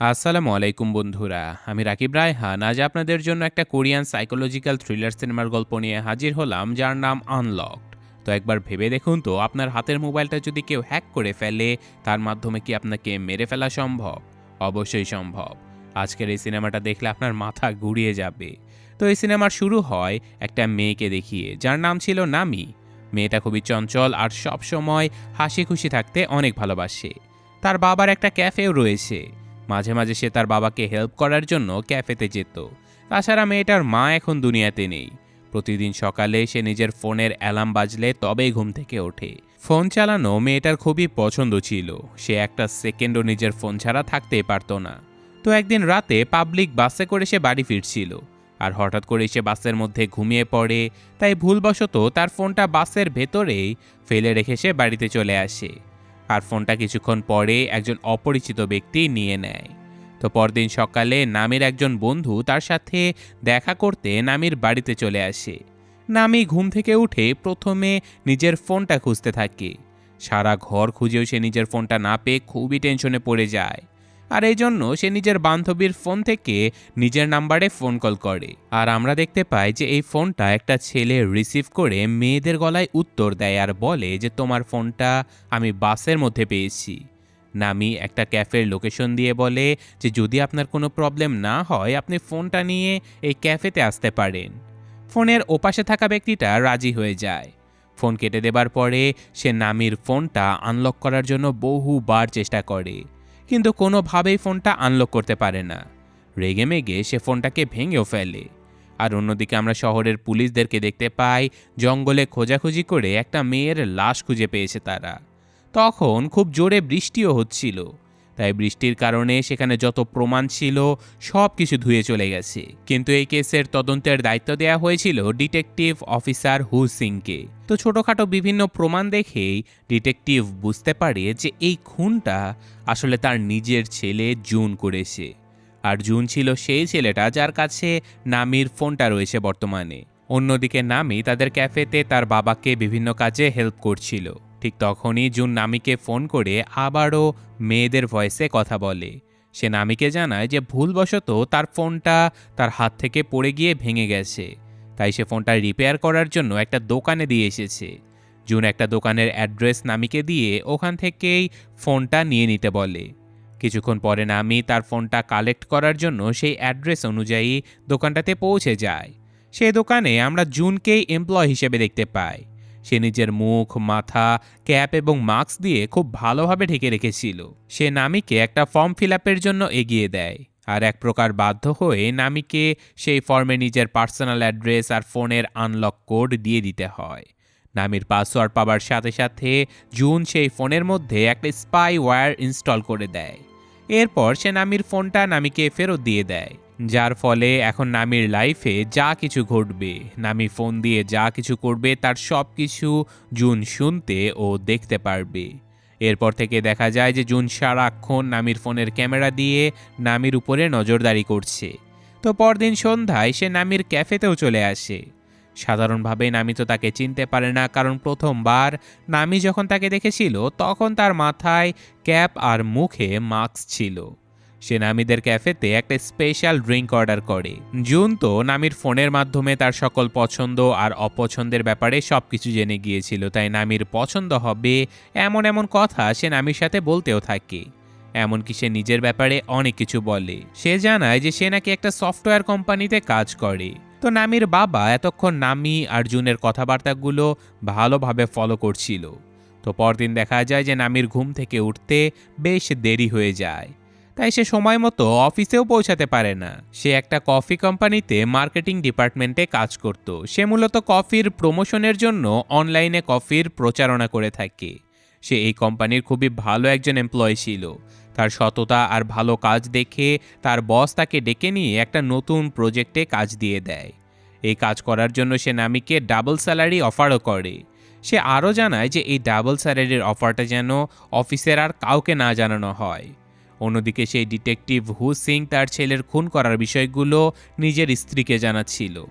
আসসালামু আলাইকুম বন্ধুরা, আমি রাকিব রায়হান। আজ আপনাদের জন্য একটা কোরিয়ান সাইকোলজিক্যাল থ্রিলার সিনেমার গল্প নিয়ে হাজির হলাম, যার নাম আনলকড তো একবার ভেবে দেখুন তো, আপনার হাতের মোবাইলটা যদি কেউ হ্যাক করে ফেলে, তার মাধ্যমে কি আপনাকে মেরে ফেলা সম্ভব? অবশ্যই সম্ভব। আজকের এই সিনেমাটা দেখলে আপনার মাথা ঘুরিয়ে যাবে। তো এই সিনেমার শুরু হয় একটা মেয়েকে দেখিয়ে, যার নাম ছিল নামি। মেয়েটা খুবই চঞ্চল আর সব সময় হাসি খুশি থাকতে অনেক ভালোবাসে। তার বাবার একটা ক্যাফেও রয়েছে। মাঝে মাঝে সে তার বাবাকে হেল্প করার জন্য ক্যাফেতে যেত। তাছাড়া মেয়েটার মা এখন দুনিয়াতে নেই। প্রতিদিন সকালে সে নিজের ফোনের অ্যালার্ম বাজলে তবেই ঘুম থেকে ওঠে। ফোন চালানো মেয়েটার খুবই পছন্দ ছিল। সে একটা সেকেন্ডও নিজের ফোন ছাড়া থাকতেই পারতো না। তো একদিন রাতে পাবলিক বাসে করে সে বাড়ি ফিরছিল। আর হঠাৎ করে সে বাসের মধ্যে ঘুমিয়ে পড়ে। তাই ভুলবশত তার ফোনটা বাসের ভেতরেই ফেলে রেখে সে বাড়িতে চলে আসে। আর ফোনটা কিছুক্ষণ পরে একজন অপরিচিত ব্যক্তি নিয়ে নেয়। তো পরদিন সকালে নামের একজন বন্ধু তার সাথে দেখা করতে নামির বাড়িতে চলে আসে। নামি ঘুম থেকে উঠে প্রথমে নিজের ফোনটা খুঁজতে থাকে। সারা ঘর খুঁজেও সে নিজের ফোনটা না পেয়ে খুবই টেনশনে পড়ে যায়। আর এই জন্য সে নিজের বান্ধবীর ফোন থেকে নিজের নাম্বারে ফোন কল করে। আর আমরা দেখতে পাই যে এই ফোনটা একটা ছেলে রিসিভ করে মেয়েদের গলায় উত্তর দেয় আর বলে যে, তোমার ফোনটা আমি বাসের মধ্যে পেয়েছি। নামি একটা ক্যাফের লোকেশন দিয়ে বলে যে, যদি আপনার কোনো প্রবলেম না হয়, আপনি ফোনটা নিয়ে এই ক্যাফেতে আসতে পারেন। ফোনের ওপাশে থাকা ব্যক্তিটা রাজি হয়ে যায়। ফোন কেটে দেবার পরে সে নামির ফোনটা আনলক করার জন্য বহুবার চেষ্টা করে। কিন্তু কোনোভাবেই ফোনটা আনলক করতে পারে না। রেগে মেগে সে ফোনটাকে ভেঙেও ফেলে। আর অন্যদিকে আমরা শহরের পুলিশদেরকে দেখতে পাই, জঙ্গলে খোঁজাখুঁজি করে একটা মেয়ের লাশ খুঁজে পেয়েছে তারা। তখন খুব জোরে বৃষ্টিও হচ্ছিল। তাই বৃষ্টির কারণে সেখানে যত প্রমাণ ছিল, সব কিছু ধুয়ে চলে গেছে। কিন্তু এই কেসের তদন্তের দায়িত্ব দেওয়া হয়েছিল ডিটেকটিভ অফিসার হু সিংকে। তো ছোটখাটো বিভিন্ন প্রমাণ দেখেই ডিটেকটিভ বুঝতে পারে যে এই খুনটা আসলে তার নিজের ছেলে জুন করেছে। আর জুন ছিল সেই ছেলেটা যার কাছে নামির ফোনটা রয়েছে বর্তমানে। অন্যদিকে নামি তাদের ক্যাফেতে তার বাবাকে বিভিন্ন কাজে হেল্প করছিল। ঠিক তখনই জুন নামিকে ফোন করে আবারও মেয়েদের ভয়েসে কথা বলে। সে নামিকে জানায় যে ভুলবশত তার ফোনটা তার হাত থেকে পড়ে গিয়ে ভেঙে গেছে। তাই সে ফোনটা রিপেয়ার করার জন্য একটা দোকানে দিয়ে এসেছে। জুন একটা দোকানের অ্যাড্রেস নামিকে দিয়ে ওখান থেকেই ফোনটা নিয়ে নিতে বলে। কিছুক্ষণ পরে নামি তার ফোনটা কালেক্ট করার জন্য সেই অ্যাড্রেস অনুযায়ী দোকানটাতে পৌঁছে যায়। সেই দোকানে আমরা জুনকেই এমপ্লয় হিসেবে দেখতে পাই। সে নিজের মুখ, মাথা, ক্যাপ এবং মাস্ক দিয়ে খুব ভালোভাবে ঢেকে রেখেছিল। সে নামিকে একটা ফর্ম ফিল জন্য এগিয়ে দেয় আর এক প্রকার বাধ্য হয়ে নামিকে সেই ফর্মে নিজের পার্সোনাল অ্যাড্রেস আর ফোনের আনলক কোড দিয়ে দিতে হয়। নামির পাসওয়ার্ড পাবার সাথে সাথে জুন সেই ফোনের মধ্যে একটা স্পাই ওয়্যার ইনস্টল করে দেয়। এরপর সে নামির ফোনটা নামিকে ফেরত দিয়ে দেয়। যার ফলে এখন নামির লাইফে যা কিছু ঘটবে, নামি ফোন দিয়ে যা কিছু করবে তার সব কিছু জুন শুনতে ও দেখতে পারবে। এরপর থেকে দেখা যায় যে জুন সারাক্ষণ নামির ফোনের ক্যামেরা দিয়ে নামির উপরে নজরদারি করছে। তো পরদিন সন্ধ্যায় সে নামির ক্যাফেতেও চলে আসে। সাধারণভাবে নামি তো তাকে চিনতে পারে না কারণ প্রথমবার নামি যখন তাকে দেখেছিল তখন তার মাথায় ক্যাপ আর মুখে মাস্ক ছিল। সে নামিদের ক্যাফেতে একটা স্পেশাল ড্রিঙ্ক অর্ডার করে। জুন তো নামির ফোনের মাধ্যমে তার সকল পছন্দ আর অপছন্দের ব্যাপারে সব কিছু জেনে গিয়েছিল, তাই নামির পছন্দ হবে এমন এমন কথা সে নামির সাথে বলতেও থাকে। এমনকি সে নিজের ব্যাপারে অনেক কিছু বলে। সে জানায় যে সে নাকি একটা সফটওয়্যার কোম্পানিতে কাজ করে। তো নামির বাবা এতক্ষণ নামি আর জুনের কথাবার্তাগুলো ভালোভাবে ফলো করছিল। তো পরদিন দেখা যায় যে নামির ঘুম থেকে উঠতে বেশ দেরি হয়ে যায়। তাই সে সময় মতো অফিসেও পৌঁছাতে পারে না। সে একটা কফি কোম্পানিতে মার্কেটিং ডিপার্টমেন্টে কাজ করত। সে মূলত কফির প্রমোশনের জন্য অনলাইনে কফির প্রচারণা করে থাকে। সে এই কোম্পানির খুবই ভালো একজন এমপ্লয় ছিল। তার সততা আর ভালো কাজ দেখে তার বস তাকে ডেকে নিয়ে একটা নতুন প্রজেক্টে কাজ দিয়ে দেয়। এই কাজ করার জন্য সে নামিকে ডাবল স্যালারি অফারও করে। সে আরও জানায় যে এই ডাবল স্যালারির অফারটা যেন অফিসের আর কাউকে না জানানো হয়। অন্যদিকে সেই ডিটেকটিভ হু সিং তার ছেলের খুন করার বিষয়গুলো নিজের স্ত্রীকে জানাচ্ছিল।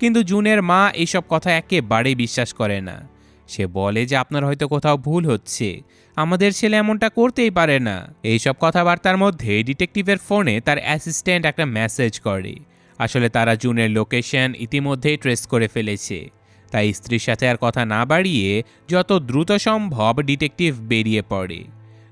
কিন্তু জুনের মা এইসব কথা একেবারেই বিশ্বাস করে না। সে বলে যে আপনার হয়তো কোথাও ভুল হচ্ছে। আমাদের ছেলে এমনটা করতেই পারে না। এইসব কথাবার্তার মধ্যে ডিটেকটিভের ফোনে তার অ্যাসিস্ট্যান্ট একটা মেসেজ করে। আসলে তারা জুনের লোকেশন ইতিমধ্যেই ট্রেস করে ফেলেছে। তাই স্ত্রীর সাথে আর কথা না বাড়িয়ে যত দ্রুত সম্ভব ডিটেকটিভ বেরিয়ে পড়ে।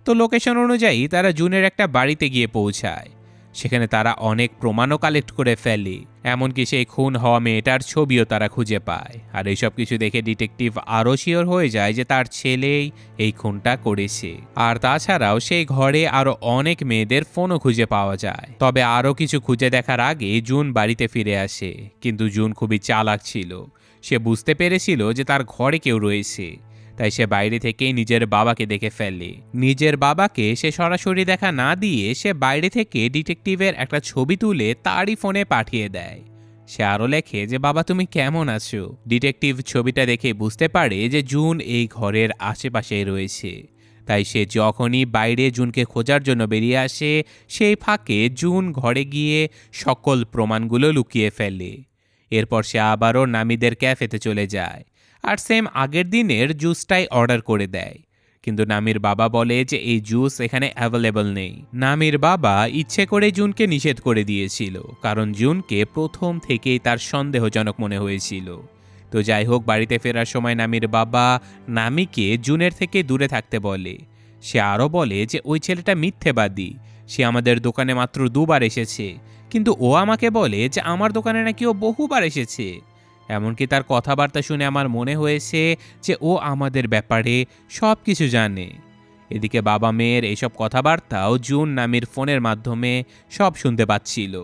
তো লোকেশন অনুযায়ী তারা জুনের একটা বাড়িতে গিয়ে পৌঁছায়। সেখানে তারা অনেক প্রমাণও কালেক্ট করে ফেলে, এমনকি সেই খুন হওয়া মেয়েটার ছবিও তারা খুঁজে পায়। আর এইসব কিছু দেখে ডিটেকটিভ আরও শিওর হয়ে যায় যে তার ছেলেই এই খুনটা করেছে। আর তাছাড়াও সেই ঘরে আরও অনেক মেয়েদের ফোনও খুঁজে পাওয়া যায়। তবে আরও কিছু খুঁজে দেখার আগে জুন বাড়িতে ফিরে আসে। কিন্তু জুন খুবই চালাক ছিল। সে বুঝতে পেরেছিল যে তার ঘরে কেউ রয়েছে। তাই সে বাইরে থেকেই নিজের বাবাকে দেখে ফেলে। নিজের বাবাকে সে সরাসরি দেখা না দিয়ে সে বাইরে থেকে ডিটেকটিভের একটা ছবি তুলে তারই ফোনে পাঠিয়ে দেয়। সে আরও লেখে যে, বাবা, তুমি কেমন আছো? ডিটেকটিভ ছবিটা দেখে বুঝতে পারে যে, জুন এই ঘরের আশেপাশে রয়েছে। তাই সে যখনই বাইরে জুনকে খোঁজার জন্য বেরিয়ে আসে, সেই ফাঁকে জুন ঘরে গিয়ে সকল প্রমাণগুলো লুকিয়ে ফেলে। এরপর সে আবারও নামিদের ক্যাফেতে চলে যায়। আর সেম আগের দিনের জুসটাই অর্ডার করে দেয়। কিন্তু নামির বাবা বলে যে এই জুস এখানে অ্যাভেলেবল নেই। নামির বাবা ইচ্ছে করে জুনকে নিষেধ করে দিয়েছিল, কারণ জুনকে প্রথম থেকেই তার সন্দেহজনক মনে হয়েছিল। তো যাই হোক, বাড়িতে ফেরার সময় নামির বাবা নামিকে জুনের থেকে দূরে থাকতে বলে। সে আরও বলে যে, ওই ছেলেটা মিথ্যেবাদী। সে আমাদের দোকানে মাত্র দুবার এসেছে। কিন্তু ও আমাকে বলে যে, আমার দোকানে নাকি ও বহুবার এসেছে। এমনকি তার কথাবার্তা শুনে আমার মনে হয়েছে যে ও আমাদের ব্যাপারে সব কিছু জানে। এদিকে বাবা মেয়ের এইসব কথাবার্তাও জুন নামের ফোনের মাধ্যমে সব শুনতে পাচ্ছিল।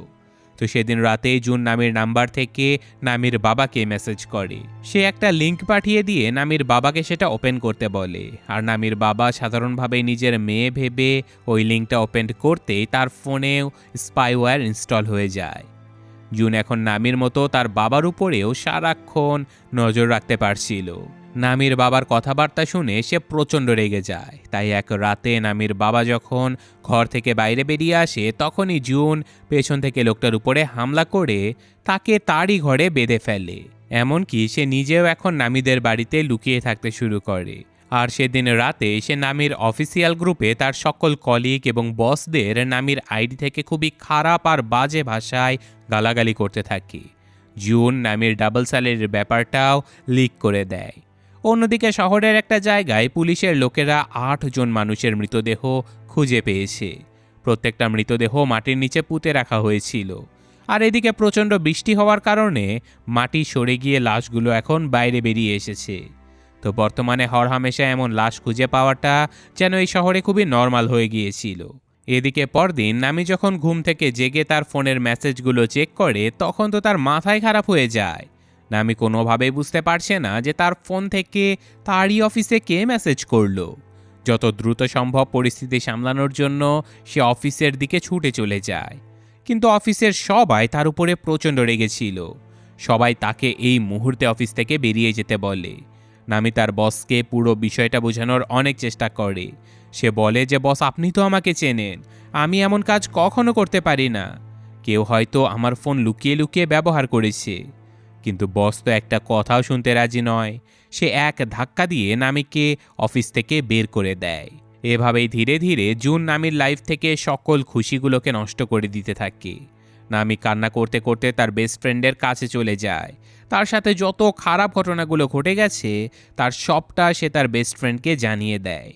তো সেদিন রাতেই জুন নামের নাম্বার থেকে নামির বাবাকে মেসেজ করে। সে একটা লিংক পাঠিয়ে দিয়ে নামির বাবাকে সেটা ওপেন করতে বলে। আর নামির বাবা সাধারণভাবে নিজের মেয়ে ভেবে ওই লিঙ্কটা ওপেন করতেই তার ফোনেও স্পাইওয়্যার ইনস্টল হয়ে যায়। জুন এখন নামির মতো তার বাবার উপরেও সারাক্ষণ নজর রাখতে পারছিল। নামির বাবার কথাবার্তা শুনে সে প্রচণ্ড রেগে যায়। তাই এক রাতে নামির বাবা যখন ঘর থেকে বাইরে বেরিয়ে আসে, তখনই জুন পেছন থেকে লোকটার উপরে হামলা করে তাকে তারই ঘরে বেঁধে ফেলে। এমনকি সে নিজেও এখন নামিদের বাড়িতে লুকিয়ে থাকতে শুরু করে। আর সেদিন রাতে সে নামির অফিসিয়াল গ্রুপে তার সকল কলিগ এবং বসদের নামির আইডি থেকে খুবই খারাপ আর বাজে ভাষায় গালাগালি করতে থাকে। জুন নামির ডাবল স্যালারির ব্যাপারটাও লিক করে দেয়। অন্যদিকে শহরের একটা জায়গায় পুলিশের লোকেরা আট জন মানুষের মৃতদেহ খুঁজে পেয়েছে। প্রত্যেকটা মৃতদেহ মাটির নিচে পুঁতে রাখা হয়েছিল। আর এদিকে প্রচণ্ড বৃষ্টি হওয়ার কারণে মাটি সরে গিয়ে লাশগুলো এখন বাইরে বেরিয়ে এসেছে। তো বর্তমানে হরহামেশা এমন লাশ খুঁজে পাওয়াটা যেন এই শহরে খুবই নর্মাল হয়ে গিয়েছিল। এদিকে পরদিন নামি যখন ঘুম থেকে জেগে তার ফোনের মেসেজগুলো চেক করে, তখন তো তার মাথায় খারাপ হয়ে যায়। নামি কোনোভাবেই বুঝতে পারছে না যে তার ফোন থেকে তারই অফিসে কে মেসেজ করল। যত দ্রুত সম্ভব পরিস্থিতি সামলানোর জন্য সে অফিসের দিকে ছুটে চলে যায়। কিন্তু অফিসের সবাই তার উপরে প্রচণ্ড রেগেছিল সবাই তাকে এই মুহূর্তে অফিস থেকে বেরিয়ে যেতে বলে। নামি তার বসকে পুরো বিষয়টা বোঝানোর অনেক চেষ্টা করে। সে বলে যে, বস, আপনি তো আমাকে চেনেন। আমি এমন কাজ কখনো করতে পারি না। কেউ হয়তো আমার ফোন লুকিয়ে লুকিয়ে ব্যবহার করেছে। কিন্তু বস তো একটা কথাও শুনতে রাজি নয়। সে এক ধাক্কা দিয়ে নামিকে অফিস থেকে বের করে দেয়। এভাবেই ধীরে ধীরে জুন নামির লাইফ থেকে সকল খুশিগুলোকে নষ্ট করে দিতে থাকে। নামি কান্না করতে করতে তার বেস্ট ফ্রেন্ডের কাছে চলে যায়। তার সাথে যত খারাপ ঘটনাগুলো ঘটে গেছে, তার সবটা সে তার বেস্ট ফ্রেন্ডকে জানিয়ে দেয়।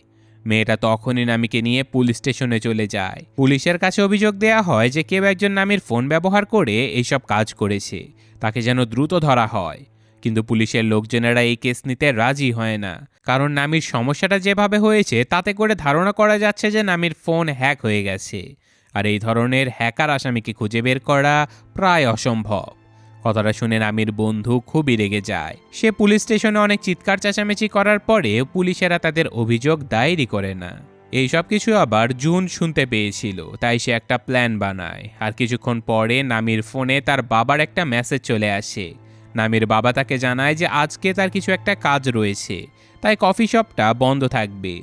মেয়েটা তখনই নামিকে নিয়ে পুলিশ স্টেশনে চলে যায়। পুলিশের কাছে অভিযোগ দেয়া হয় যে কেউ একজন নামের ফোন ব্যবহার করে এইসব কাজ করেছে। তাকে যেন দ্রুত ধরা হয়। কিন্তু পুলিশের লোকজনেরা এই কেস নিতে রাজি হয় না। কারণ নামির সমস্যাটা যেভাবে হয়েছে, তাতে করে ধারণা করা যাচ্ছে যে নামির ফোন হ্যাক হয়ে গেছে। আর এই ধরনের হ্যাকার আসামিকে খুঁজে বের করা প্রায় অসম্ভব। কথাটা শুনে নামির বন্ধু খুবই রেগে যায়। সে পুলিশ স্টেশনে অনেক চিৎকার চেঁচামেচি করার পরে পুলিশেরা তাদের অভিযোগ দায়েরই করে না। এই সব কিছু আবার জুন শুনতে পেয়েছিল, তাই সে একটা প্ল্যান বানায়। আর কিছুক্ষণ পরে নামির ফোনে তার বাবার একটা মেসেজ চলে আসে। নামির বাবা তাকে জানায় যে আজকে তার কিছু একটা কাজ রয়েছে, তাই কফি শপটা বন্ধ থাকবে।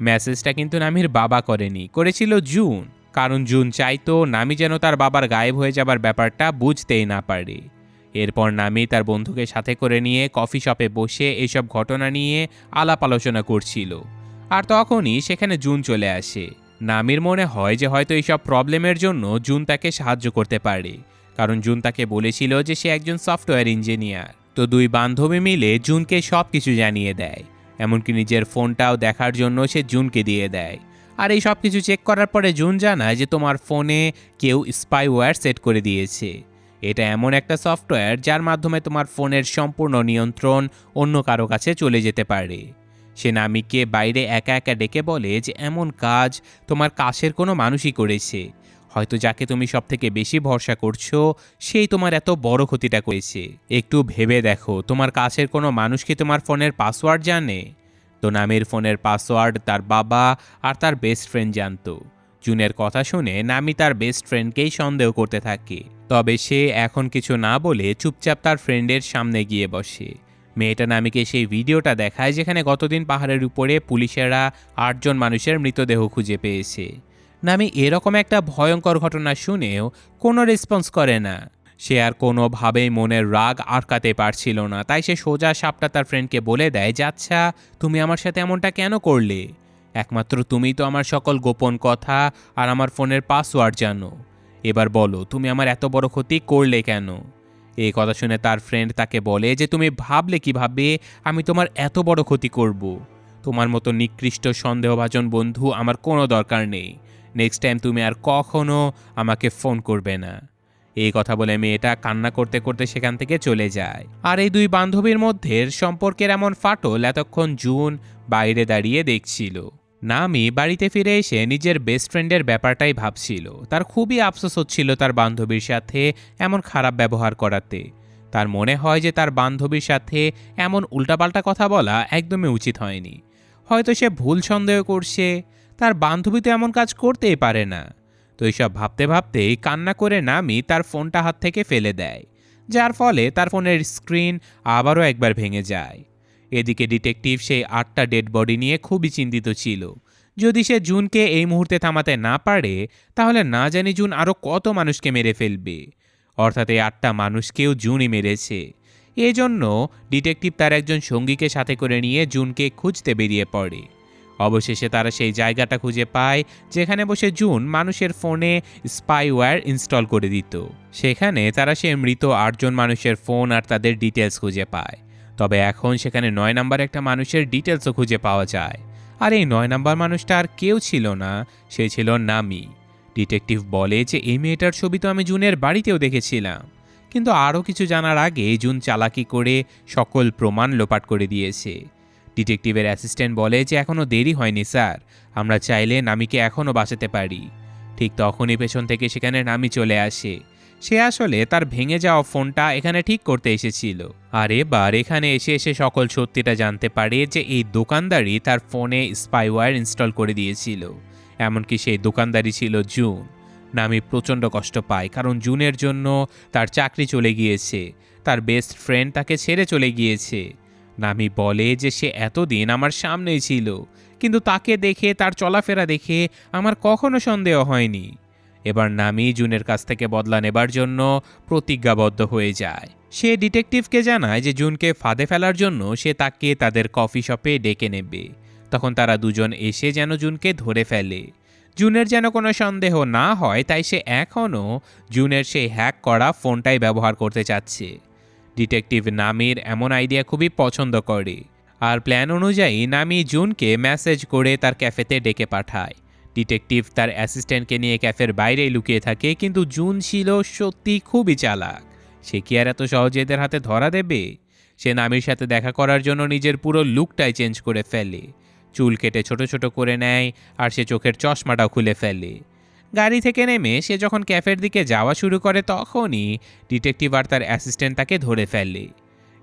মেসেজটা কিন্তু নামির বাবা করেনি, করেছিল জুন। কারণ জুন চাইতো নামি যেন তার বাবার গায়েব হয়ে যাবার ব্যাপারটা বুঝতেই না পারে। এরপর নামি তার বন্ধুকে সাথে করে নিয়ে কফি শপে বসে এইসব ঘটনা নিয়ে আলাপ আলোচনা করছিল। আর তখনই সেখানে জুন চলে আসে। নামির মনে হয় যে হয়তো এইসব প্রবলেমের জন্য জুন তাকে সাহায্য করতে পারে। কারণ জুন তাকে বলেছিল যে সে একজন সফটওয়্যার ইঞ্জিনিয়ার। তো দুই বান্ধবী মিলে জুনকে সব কিছু জানিয়ে দেয়। এমনকি নিজের ফোনটাও দেখার জন্য সে জুনকে দিয়ে দেয়। আর এই সব কিছু চেক করার পরে জুন জানায় যে তোমার ফোনে কেউ স্পাইওয়্যার সেট করে দিয়েছে। এটা এমন একটা সফটওয়্যার যার মাধ্যমে তোমার ফোনের সম্পূর্ণ নিয়ন্ত্রণ অন্য কারও কাছে চলে যেতে পারে। সে নামিকে বাইরে একা একা ডেকে বলে যে, এমন কাজ তোমার কাছের কোনো মানুষই করেছে। হয়তো যাকে তুমি সব থেকে বেশি ভরসা করছ, সেই তোমার এত বড় ক্ষতিটা করেছে। একটু ভেবে দেখো, তোমার কাছের কোনো মানুষ কি তোমার ফোনের পাসওয়ার্ড জানে? তো নামের ফোনের পাসওয়ার্ড তার বাবা আর তার বেস্ট ফ্রেন্ড জানতো। জুনের কথা শুনে নামি তার বেস্ট ফ্রেন্ডকেই সন্দেহ করতে থাকে। তবে সে এখন কিছু না বলে চুপচাপ তার ফ্রেন্ডের সামনে গিয়ে বসে। মেয়েটা নামিকে সেই ভিডিওটা দেখায় যেখানে গতদিন পাহাড়ের উপরে পুলিশেরা আটজন মানুষের মৃতদেহ খুঁজে পেয়েছে। নামি এরকম একটা ভয়ঙ্কর ঘটনা শুনেও কোনো রেসপন্স করে না। সে আর কোনোভাবেই মনের রাগ আটকাতে পারছিল না, তাই সে সোজা সাপটা তার ফ্রেন্ডকে বলে দেয়, যে আচ্ছা তুমি আমার সাথে এমনটা কেন করলে? একমাত্র তুমি তো আমার সকল গোপন কথা আর আমার ফোনের পাসওয়ার্ড জানো। এবার বলো, তুমি আমার এত বড় ক্ষতি করলে কেন? এই কথা শুনে তার ফ্রেন্ড তাকে বলে যে, তুমি ভাবলে কীভাবে আমি তোমার এত বড় ক্ষতি করব। তোমার মতো নিকৃষ্ট সন্দেহভাজন বন্ধু আমার কোনো দরকার নেই। নেক্সট টাইম তুমি আর কখনো আমাকে ফোন করবে না। এই কথা বলে মেয়েটা কান্না করতে করতে সেখান থেকে চলে যায়। আর এই দুই বান্ধবীর মধ্যে সম্পর্কের এমন ফাটল এতক্ষণ জুন বাইরে দাঁড়িয়ে দেখছিল। নামি বাড়িতে ফিরে এসে নিজের বেস্ট ফ্রেন্ডের ব্যাপারটাই ভাবছিল। তার খুবই আফসোস হচ্ছিল তার বান্ধবীর সাথে এমন খারাপ ব্যবহার করাতে। তার মনে হয় যে তার বান্ধবীর সাথে এমন উল্টাপাল্টা কথা বলা একদমই উচিত হয়নি। হয়তো সে ভুল সন্দেহ করছে, তার বান্ধবী তো এমন কাজ করতেই পারে না। তো এইসব ভাবতে ভাবতেই কান্না করে নামি তার ফোনটা হাত থেকে ফেলে দেয়, যার ফলে তার ফোনের স্ক্রিন আবারও একবার ভেঙে যায়। এদিকে ডিটেকটিভ সেই আটটা ডেড বডি নিয়ে খুবই চিন্তিত ছিল। যদি সে জুনকে এই মুহূর্তে থামাতে না পারে, তাহলে না জানি জুন আরও কত মানুষকে মেরে ফেলবে। অর্থাৎ এই আটটা মানুষকেও জুনই মেরেছে। এজন্য ডিটেকটিভ তার একজন সঙ্গীকে সাথে করে নিয়ে জুনকে খুঁজতে বেরিয়ে পড়ে। অবশেষে তারা সেই জায়গাটা খুঁজে পায়, যেখানে বসে জুন মানুষের ফোনে স্পাইওয়্যার ইনস্টল করে দিত। সেখানে তারা সে মৃত আটজন মানুষের ফোন আর তাদের ডিটেলস খুঁজে পায়। তবে এখন সেখানে নয় নাম্বার একটা মানুষের ডিটেলসও খুঁজে পাওয়া যায়। আর এই নয় নাম্বার মানুষটা আর কেউ ছিল না, সে ছিল নামি। ডিটেকটিভ বলে যে, এই মেয়েটার ছবি তো আমি জুনের বাড়িতেও দেখেছিলাম। কিন্তু আরও কিছু জানার আগে জুন চালাকি করে সকল প্রমাণ লোপাট করে দিয়েছে। ডিটেকটিভের অ্যাসিস্ট্যান্ট বলে যে এখনও দেরি হয়নি, স্যার। আমরা চাইলে নামিকে এখনও বাঁচাতে পারি। ঠিক তখনই পেছন থেকে সেখানে নামি চলে আসে। সে আসলে তার ভেঙে যাওয়া ফোনটা এখানে ঠিক করতে এসেছিল। আর এবার এখানে এসে এসে সকল সত্যিটা জানতে পারে যে এই দোকানদারই তার ফোনে স্পাইওয়্যার ইনস্টল করে দিয়েছিল। এমনকি সেই দোকানদারই ছিল জুন। নামি প্রচণ্ড কষ্ট পায়, কারণ জুনের জন্য তার চাকরি চলে গিয়েছে। তার বেস্ট ফ্রেন্ড তাকে ছেড়ে চলে গিয়েছে। নামি বলে যে সে এতদিন আমার সামনেই ছিল, কিন্তু তাকে দেখে, তার চলাফেরা দেখে আমার কখনো সন্দেহ হয়নি। এবার নামি জুনের কাছ থেকে বদলা নেবার জন্য প্রতিজ্ঞাবদ্ধ হয়ে যায়। সে ডিটেকটিভকে জানায় যে জুনকে ফাঁদে ফেলার জন্য সে তাকে তাদের কফি শপে ডেকে নেবে। তখন তারা দুজন এসে যেন জুনকে ধরে ফেলে। জুনের যেন কোনো সন্দেহ না হয়, তাই সে এখনও জুনের সেই হ্যাক করা ফোনটাই ব্যবহার করতে চাচ্ছে। ডিটেকটিভ নামির এমন আইডিয়া খুবই পছন্দ করে। আর প্ল্যান অনুযায়ী নামি জুনকে মেসেজ করে তার ক্যাফেতে ডেকে পাঠায়। ডিটেকটিভ তার অ্যাসিস্ট্যান্টকে নিয়ে ক্যাফের বাইরেই লুকিয়ে থাকে, কিন্তু জুন ছিল সত্যি খুবই চালাক। সে কি আর এত সহজে এদের হাতে ধরা দেবে? সে নামির সাথে দেখা করার জন্য নিজের পুরো লুকটাই চেঞ্জ করে ফেলে। চুল কেটে ছোট ছোট করে নেয় আর সে চোখের চশমাটাও খুলে ফেলে। গাড়ি থেকে নেমে সে যখন ক্যাফের দিকে যাওয়া শুরু করে তখনই ডিটেকটিভ আর তার অ্যাসিস্ট্যান্ট তাকে ধরে ফেলে।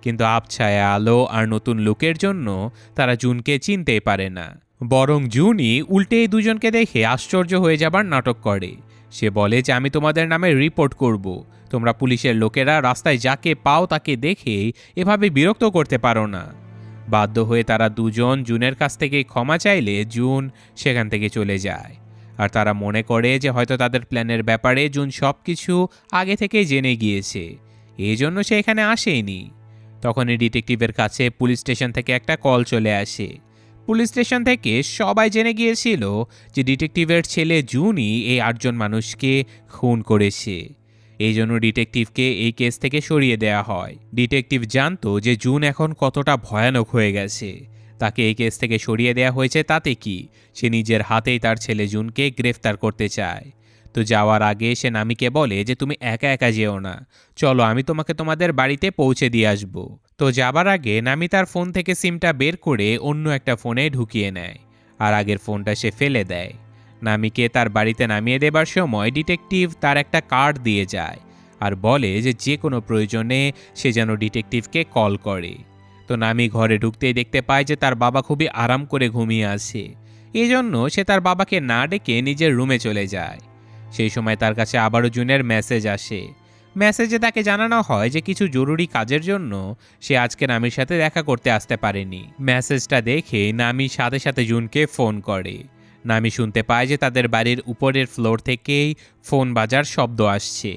কিন্তু আবছায়া, আলো আর নতুন লুকের জন্য তারা জুনকে চিনতেই পারে না। বরং জুনই উল্টে এই দুজনকে দেখে আশ্চর্য হয়ে যাবার নাটক করে। সে বলে যে, আমি তোমাদের নামে রিপোর্ট করব। তোমরা পুলিশের লোকেরা রাস্তায় যাকে পাও তাকে দেখে এভাবে বিরক্ত করতে পারো না। বাধ্য হয়ে তারা দুজন জুনের কাছ থেকে ক্ষমা চাইলে জুন সেখান থেকে চলে যায়। আর তারা মনে করে যে, হয়তো তাদের প্ল্যানের ব্যাপারে জুন সব কিছু আগে থেকেই জেনে গিয়েছে। এই জন্য সে এখানে আসেইনি তখনই ডিটেকটিভের কাছে পুলিশ স্টেশন থেকে একটা কল চলে আসে। পুলিশ স্টেশন থেকে সবাই জেনে গিয়েছিল যে ডিটেকটিভের ছেলে জুনই এই আটজন মানুষকে খুন করেছে। এই জন্য ডিটেকটিভকে এই কেস থেকে সরিয়ে দেয়া হয়। ডিটেকটিভ জানতো যে জুন এখন কতটা ভয়ানক হয়ে গেছে। তাকে এই কেস থেকে সরিয়ে দেয়া হয়েছে তাতে কি? সে নিজের হাতেই তার ছেলে জুনকে গ্রেফতার করতে চায়। তো যাওয়ার আগে সে নামিকে বলে যে, তুমি একা একা যেও না। চলো, আমি তোমাকে তোমাদের বাড়িতে পৌঁছে দিয়ে আসব। তো যাবার আগে নামি তার ফোন থেকে সিমটা বের করে অন্য একটা ফোনে ঢুকিয়ে নেয় আর আগের ফোনটা সে ফেলে দেয়। নামিকে তার বাড়িতে নামিয়ে দেবার সময় ডিটেকটিভ তার একটা কার্ড দিয়ে যায় আর বলে যে যে কোনো প্রয়োজনে সে যেন ডিটেকটিভকে কল করে। তো নামি ঘরে ঢুকতেই দেখতে পায় যে, তার বাবা খুবই আরাম করে ঘুমিয়ে আছে। এজন্য সে তার বাবাকে না ডেকে নিজের রুমে চলে যায়। সেই সময় তার কাছে আবারও জুনের মেসেজ আসে। মেসেজে তাকে জানানো হয় যে কিছু জরুরি কাজের জন্য সে আজকে নামির সাথে দেখা করতে আসতে পারেনি। মেসেজটা দেখে নামি সাথে সাথে জুনকে ফোন করে। নামি শুনতে পায় যে তাদের বাড়ির উপরের ফ্লোর থেকেই ফোন বাজার শব্দ আসছে।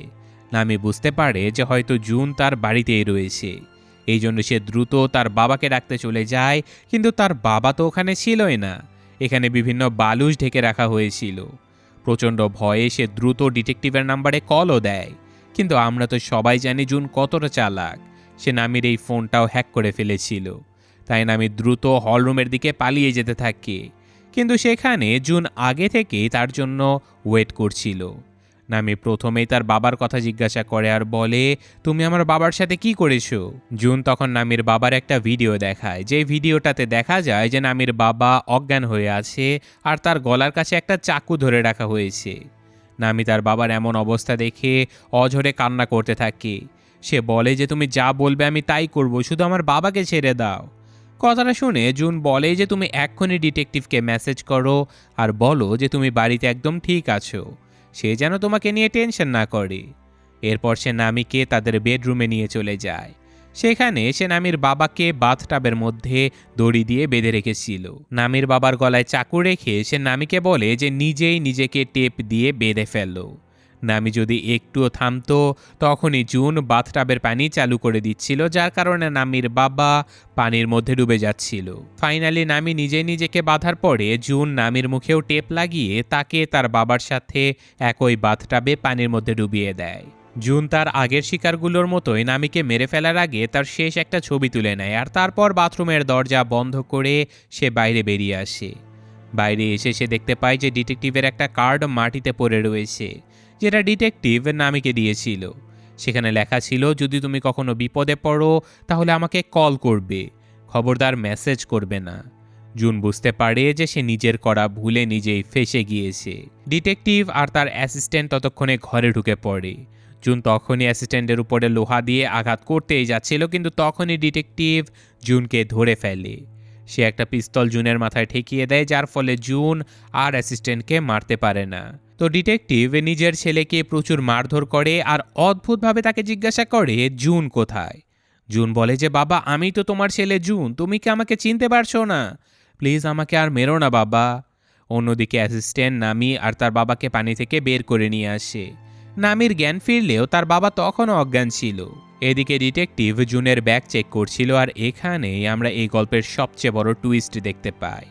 নামি বুঝতে পারে যে হয়তো জুন তার বাড়িতেই রয়েছে। এই জন্য সে দ্রুত তার বাবাকে ডাকতে চলে যায়, কিন্তু তার বাবা তো ওখানে ছিলই না। এখানে বিভিন্ন বালুশ ঢেকে রাখা হয়েছিল। প্রচণ্ড ভয়ে সে দ্রুত ডিটেকটিভের নাম্বারে কলও দেয়। কিন্তু আমরা তো সবাই জানি জুন কতটা চালাক। সে নামির এই ফোনটাও হ্যাক করে ফেলেছিল। তাই নামি দ্রুত হলরুমের দিকে পালিয়ে যেতে থাকি। কিন্তু সেখানে জুন আগে থেকেই তার জন্য ওয়েট করছিল। নামি প্রথমেই তার বাবার কথা জিজ্ঞাসা করে আর বলে, তুমি আমার বাবার সাথে কি করেছ? জুন তখন নামির বাবার একটা ভিডিও দেখায়। যে ভিডিওটাতে দেখা যায় যে নামির বাবা অজ্ঞান হয়ে আছে আর তার গলার কাছে একটা চাকু ধরে রাখা হয়েছে। নামি তার বাবার এমন অবস্থা দেখে অঝরে কান্না করতে থাকে। সে বলে যে, তুমি যা বলবে আমি তাই করব, শুধু আমার বাবাকে ছেড়ে দাও। কথাটা শুনে জুন বলে যে, তুমি এক্ষুনি ডিটেকটিভকে মেসেজ করো আর বলো যে, তুমি বাড়িতে একদম ঠিক আছো। সে যেন তোমাকে নিয়ে টেনশন না করে। এরপর সে নামিকে তাদের বেডরুমে নিয়ে চলে যায়। সেখানে সে নামির বাবাকে বাথটাবের মধ্যে দড়ি দিয়ে বেঁধে রেখেছিল। নামির বাবার গলায় চাকু রেখে সে নামিকে বলে যে নিজেই নিজেকে টেপ দিয়ে বেঁধে ফেলল নামি যদি একটুও থামতো, তখনই জুন বাথটাবের পানি চালু করে দিচ্ছিল, যার কারণে নামির বাবা পানির মধ্যে ডুবে যাচ্ছিল। ফাইনালি নামি নিজে নিজেকে বাঁধার পরে জুন নামির মুখেও টেপ লাগিয়ে তাকে তার বাবার সাথে একই বাথটাবে পানির মধ্যে ডুবিয়ে দেয়। জুন তার আগের শিকারগুলোর মতোই নামিকে মেরে ফেলার আগে তার শেষ একটা ছবি তুলে নেয় আর তারপর বাথরুমের দরজা বন্ধ করে সে বাইরে বেরিয়ে আসে। বাইরে এসে সে দেখতে পায় যে ডিটেকটিভের একটা কার্ড মাটিতে পড়ে রয়েছে। যেটা ডিটেকটিভ নামিকে দিয়েছিল। সেখানে লেখা ছিল, যদি তুমি কখনো বিপদে পড়ো, তাহলে আমাকে কল করবে। খবরদার মেসেজ করবে না। জুন বুঝতে পারে যে সে নিজের করা ভুলে নিজেই ফেসে গিয়েছে। ডিটেকটিভ আর তার অ্যাসিস্ট্যান্ট ততক্ষণে ঘরে ঢুকে পড়ে। জুন তখনই অ্যাসিস্ট্যান্টের উপরে লোহা দিয়ে আঘাত করতেই যাচ্ছিল, কিন্তু তখনই ডিটেকটিভ জুনকে ধরে ফেলে। সে একটা পিস্তল জুনের মাথায় ঠেকিয়ে দেয়, যার ফলে জুন আর অ্যাসিস্ট্যান্টকে মারতে পারে না। তো ডিটেকটিভ, নিজের ছেলেকে প্রচুর মারধর করে আর অদ্ভুতভাবে তাকে জিজ্ঞাসা করে, জুন কোথায়? জুন বলে যে, বাবা, আমি তো তোমার ছেলে জুন, তুমি কি আমাকে চিনতে পারছ না? প্লিজ আমাকে আর মেরো না, বাবা। অন্যদিকে অ্যাসিস্ট্যান্ট নামি আর তার বাবাকে পানি থেকে বের করে নিয়ে আসে। নামির জ্ঞান ফিরলেও তার বাবা তখনও অজ্ঞান ছিল। এদিকে ডিটেকটিভ জুনের ব্যাগ চেক করছিল আর এখানেই আমরা এই গল্পের সবচেয়ে বড় টুইস্ট দেখতে পাই।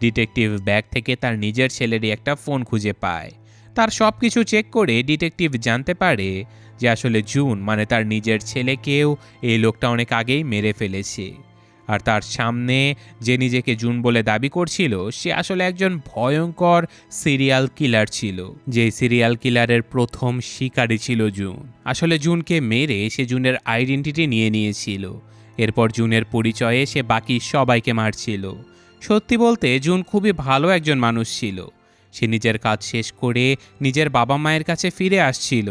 ডিটেকটিভ ব্যাগ থেকে তার নিজের ছেলেরই একটা ফোন খুঁজে পায়। তার সব কিছু চেক করে ডিটেকটিভ জানতে পারে যে আসলে জুন মানে তার নিজের ছেলেকেও এই লোকটা অনেক আগেই মেরে ফেলেছে। আর তার সামনে যে নিজেকে জুন বলে দাবি করছিল, সে আসলে একজন ভয়ঙ্কর সিরিয়াল কিলার ছিল, যে সিরিয়াল কিলারের প্রথম শিকারী ছিল জুন। আসলে জুনকে মেরে সে জুনের আইডেন্টিটি নিয়ে নিয়েছিল। এরপর জুনের পরিচয়ে সে বাকি সবাইকে মারছিল। সত্যি বলতে, জুন খুবই ভালো একজন মানুষ ছিল। সে নিজের কাজ শেষ করে নিজের বাবা মায়ের কাছে ফিরে আসছিল।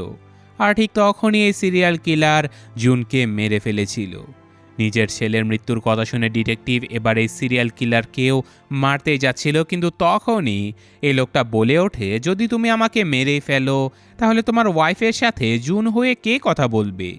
আর ঠিক তখনই এই সিরিয়াল কিলার জুনকে মেরে ফেলেছিল। নিজের ছেলের মৃত্যুর কথা শুনে ডিটেকটিভ এবার এই সিরিয়াল কিলারকেও মারতে যাচ্ছিল, কিন্তু তখনই এই লোকটা বলে ওঠে, যদি তুমি আমাকে মেরে ফেলো, তাহলে তোমার ওয়াইফের সাথে জুন হয়ে কে কথা বলবে?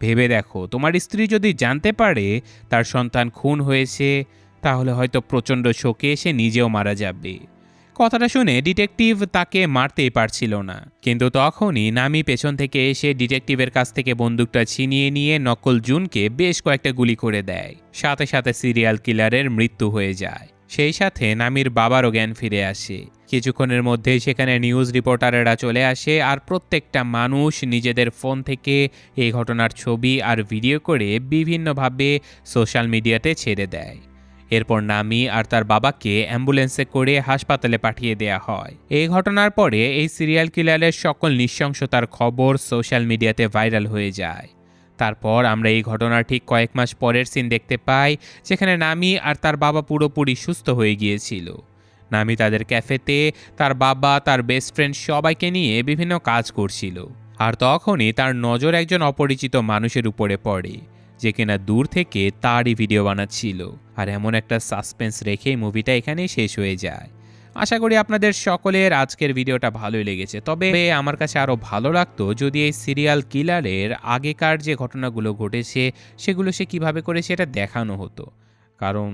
ভেবে দেখো, তোমার স্ত্রী যদি জানতে পারে তার সন্তান খুন হয়েছে, তাহলে হয়তো প্রচণ্ড শোকে সে নিজেও মারা যাবে। কথাটা শুনে ডিটেকটিভ তাকে মারতেই পারছিল না। কিন্তু তখনই নামি পেছন থেকে এসে ডিটেকটিভের কাছ থেকে বন্দুকটা ছিনিয়ে নিয়ে নকল জুনকে বেশ কয়েকটা গুলি করে দেয়। সাথে সাথে সিরিয়াল কিলারের মৃত্যু হয়ে যায়। সেই সাথে নামির বাবারও জ্ঞান ফিরে আসে। কিছুক্ষণের মধ্যে সেখানে নিউজ রিপোর্টারেরা চলে আসে আর প্রত্যেকটা মানুষ নিজেদের ফোন থেকে এই ঘটনার ছবি আর ভিডিও করে বিভিন্নভাবে সোশ্যাল মিডিয়াতে ছেড়ে দেয়। এরপর নামি আর তার বাবাকে অ্যাম্বুলেন্সে করে হাসপাতালে পাঠিয়ে দেয়া হয়। এই ঘটনার পরে এই সিরিয়াল কিলারের সকল নৃশংসতার খবর সোশ্যাল মিডিয়াতে ভাইরাল হয়ে যায়। তারপর আমরা এই ঘটনার ঠিক কয়েক মাস পরের সিন দেখতে পাই, যেখানে নামি আর তার বাবা পুরোপুরি সুস্থ হয়ে গিয়েছিল। নামি তাদের ক্যাফেতে, তার বাবা, তার বেস্ট ফ্রেন্ড সবাইকে নিয়ে বিভিন্ন কাজ করছিল। আর তখনই তার নজর একজন অপরিচিত মানুষের উপরে পড়ে। যে কিনা দূর থেকে তারই ভিডিও বানাচ্ছিল। আর এমন একটা সাসপেন্স রেখেই মুভিটা এখানেই শেষ হয়ে যায়। আশা করি আপনাদের সকলের আজকের ভিডিওটা ভালোই লেগেছে। তবে আমার কাছে আরও ভালো লাগতো যদি এই সিরিয়াল কিলারের আগেকার যে ঘটনাগুলো ঘটেছে, সেগুলো সে কীভাবে করেছে এটা দেখানো হতো। কারণ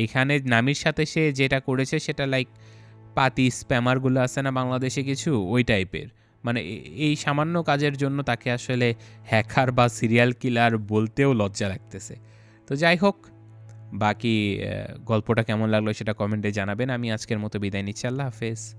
এইখানে নামির সাথে সে যেটা করেছে সেটা লাইক পাতি স্প্যামারগুলো আছে না বাংলাদেশে কিছু, ওই টাইপের মানে এই সামান্য কাজের জন্য তাকে আসলে হ্যাকার বা সিরিয়াল কিলার বলতেও লজ্জা লাগতেছে। তো যাই হোক, বাকি গল্পটা কেমন লাগল সেটা কমেন্টে জানাবেন। আমি আজকের মতো বিদায় নিচ্ছি। আল্লাহ হাফেজ।